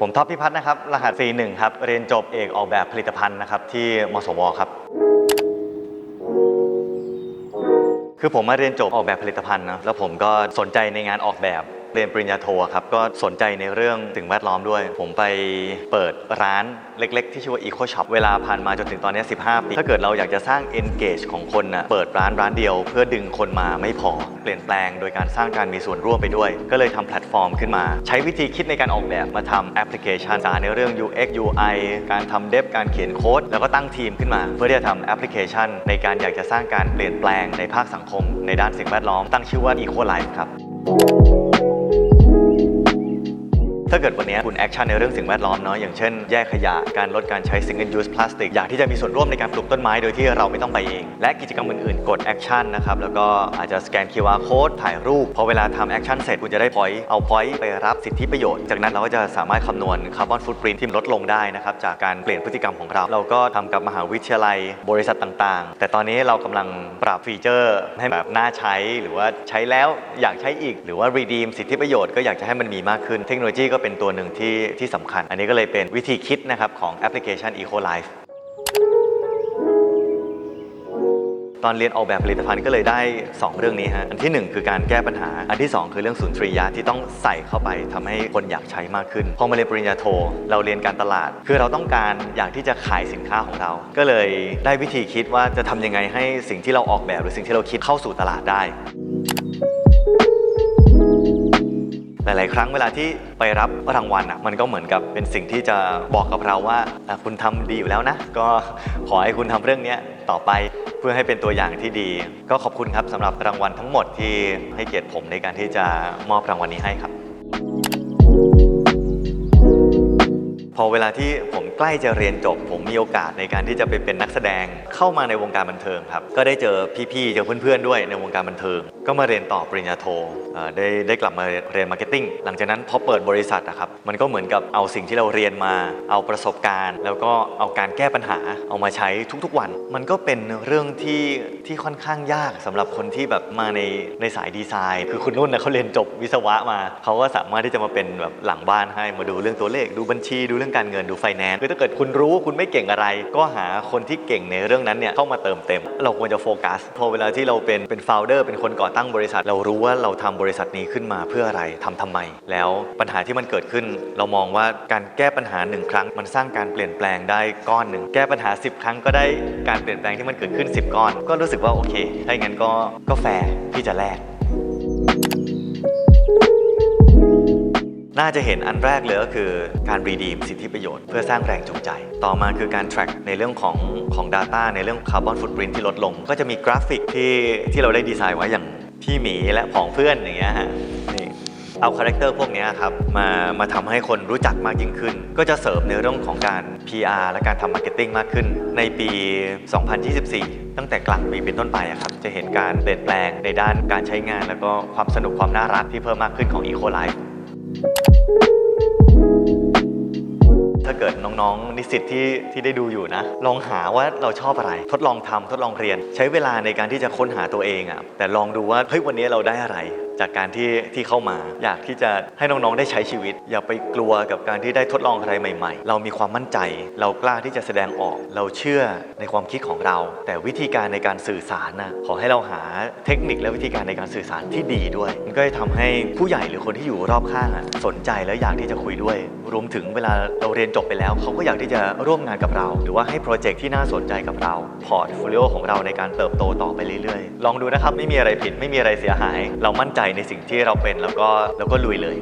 ผมท็อปพิพัฒน์นะครับ รหัส C1 ครับ เรียนจบเอกออกแบบผลิตภัณฑ์นะครับ ที่มสวครับ คือผมมาเรียนจบออกแบบผลิตภัณฑ์นะแล้วผมก็สนใจในงานออกแบบ เรียนปริญญาโทครับก็สนใจในเรื่องสิ่งแวดล้อมด้วย ผมไปเปิดร้านเล็ก ๆ ที่ชื่อว่า Eco Shop เวลาผ่านมาจนถึงตอนนี้ 15 ปี ถ้าเกิดเราอยากจะสร้าง engage ของคนนะเปิดร้านร้านเดียว เพื่อดึงคนมาไม่พอ เปลี่ยนแปลงโดยการสร้างการมีส่วนร่วมไปด้วย ก็เลยทำแพลตฟอร์มขึ้นมา ใช้วิธีคิดในการออกแบบมาทำแอปพลิเคชันสารในเรื่อง UX UI การทำเดฟการเขียนโค้ดแล้วก็ตั้งทีมขึ้นมา เพื่อที่จะทำแอปพลิเคชัน ในการอยากจะสร้างการเปลี่ยนแปลงในภาคสังคม ในด้านสิ่งแวดล้อมตั้งชื่อว่า Eco Life ครับ ถ้าเกิดวันนี้คุณแอคชั่นในเรื่องสิ่งแวดล้อมเนาะอย่างเช่นแยกขยะการลดการใช้ single use plastic อยากที่จะมีส่วนร่วมในการปลูกต้นไม้โดยที่เราไม่ต้องไปเอง และกิจกรรมอื่นๆ กดแอคชั่นนะครับแล้วก็อาจจะสแกน QR code ถ่ายรูป พอเวลาทำแอคชั่นเสร็จคุณจะได้ point เอา point ไปรับสิทธิประโยชน์ จากนั้นเราก็จะสามารถคำนวณคาร์บอนฟุตปรินที่ลดลงได้นะครับจากการเปลี่ยนพฤติกรรมของเรา เราก็ทำกับมหาวิทยาลัยบริษัทต่างๆ แต่ตอนนี้เรากำลังปรับฟีเจอร์ให้แบบน่าใช้หรือว่าใช้แล้วอยากใช้อีก หรือว่า redeem สิทธิประโยชน์ก็อยากจะให้มันมีมากขึ้นเทคโนโลยีก็ก็เป็นตัวหนึ่งที่ที่สำคัญ อันนี้ก็เลยเป็นวิธีคิดนะครับของแอปพลิเคชัน Eco Life ตอนเรียนออกแบบผลิตภัณฑ์ก็เลยได้ 2 เรื่องนี้ฮะ อันทีหนึ่1 คือการแก้ปัญหา อันที่ 2 คือเรื่องสุนทรียะที่ต้องใส่เข้าไปทำให้คนอยากใช้มากขึ้น พอมาเรียนปริญญาโท เราเรียนการตลาด คือเราต้องการอยากที่จะขายสินค้าของเรา ก็เลยได้วิธีคิดว่าจะทำยังไงให้สิ่งที่เราออกแบบหรือสิ่งที่เราคิดเข้าสู่ตลาดได้ หลาย ๆ ครั้งเวลาที่ไปรับรางวัลอะมันก็เหมือนกับเป็นสิ่งที่จะบอกกับเราว่าคุณทำดีอยู่แล้วนะ ก็ขอให้คุณทำเรื่องนี้ต่อไปเพื่อให้เป็นตัวอย่างที่ดี ก็ขอบคุณครับสำหรับรางวัลทั้งหมดที่ให้เกียรติผมในการที่จะมอบรางวัลนี้ให้ครับ พอเวลาที่ผมใกล้จะเรียนจบ ผมมีโอกาสในการที่จะไปเป็นนักแสดงเข้ามาในวงการบันเทิงครับ ก็ได้เจอพี่ๆเจอเพื่อนๆด้วยในวงการบันเทิง ก็มาเรียนต่อปริญญาโทได้ได้กลับมาเรียนมาร์เก็ตติ้งหลังจากนั้นพอเปิดบริษัทอะครับมันก็เหมือนกับเอาสิ่งที่เราเรียนมา เอาประสบการณ์ แล้วก็เอาการแก้ปัญหาเอามาใช้ทุกๆวัน มันก็เป็นเรื่องที่ที่ค่อนข้างยากสำหรับคนที่แบบมาในในสายดีไซน์ คือคุณนุ่นนะเขาเรียนจบวิศวะมา เขาก็สามารถที่จะมาเป็นแบบหลังบ้านให้มาดูเรื่องตัวเลข ดูบัญชีดูเรื่องการเงินดูไฟแนนซ์คือถ้าเกิดคุณรู้คุณไม่เก่งอะไร ก็หาคนที่เก่งในเรื่องนั้นเนี่ยเข้ามาเติมเต็ม เราควรจะโฟกัสพอเวลาที่เราเป็นเป็น founder เป็นคนก่อตั้งบริษัท เรารู้ว่าเราทำบริษัทนี้ขึ้นมาเพื่ออะไรทำทำไม แล้วปัญหาที่มันเกิดขึ้น เรามองว่าการแก้ปัญหาหนึ่งครั้ง มันสร้างการเปลี่ยนแปลงได้ก้อนหนึ่งแก้ปัญหา 10 ครั้งก็ได้การเปลี่ยนแปลงที่มันเกิดขึ้น 10 ก้อน ก็รู้สึกว่าโอเคถ้าอย่างนั้นก็ก็แฟร์ที่จะแลกน่าจะเห็นอันแรกเลยก็คือการรีดีมสิทธิประโยชน์เพื่อสร้างแรงจูงใจ ต่อมาคือการ track ในเรื่องของของ Data ในเรื่องคาร์บอนฟุตปรินที่ลดลง ก็จะมีกราฟิกที่ที่เราได้ดีไซน์ไว้ พี่หมีและผองเพื่อนอย่างเงี้ยฮะนี่เอาคาแรคเตอร์พวกนี้ครับมามาทำให้คนรู้จักมากยิ่งขึ้น ก็จะเสริมในเรื่องของการ PR และการทำมาร์เก็ตติ้งมากขึ้น ในปี 2024 ตั้งแต่กลางปีเป็นต้นไปครับจะเห็นการเปลี่ยนแปลงในด้านการใช้งาน แล้วก็ความสนุกความน่ารักที่เพิ่มมากขึ้นของ Eco Life ถ้าเกิดน้องๆ นิสิตที่ที่ได้ดูอยู่นะ ลองหาว่าเราชอบอะไร ทดลองทำทดลองเรียน ใช้เวลาในการที่จะค้นหาตัวเองอะ่ะแต่ลองดูว่าเฮ้ยวันนี้เราได้อะไร จากการที่ที่เข้ามา อยากที่จะให้น้องๆได้ใช้ชีวิต อย่าไปกลัวกับการที่ได้ทดลองอะไรใหม่ ๆ เรามีความมั่นใจ เรากล้าที่จะแสดงออก เราเชื่อในความคิดของเรา แต่วิธีการในการสื่อสารนะขอให้เราหาเทคนิคและวิธีการในการสื่อสารที่ดีด้วย มันก็จะทำให้ผู้ใหญ่หรือคนที่อยู่รอบข้างสนใจและอยากที่จะคุยด้วย รวมถึงเวลาเราเรียนจบไปแล้ว เขาก็อยากที่จะร่วมงานกับเรา หรือว่าให้โปรเจกต์ที่น่าสนใจกับเราพอร์ตโฟลิโอของเราในการเติบโตต่อไปเรื่อยๆ ลองดูนะครับไม่มีอะไรผิดไม่มีอะไรเสียหาย เรามั่นใจในสิ่งที่เราเป็นแล้วก็แล้วก็ลุยเลย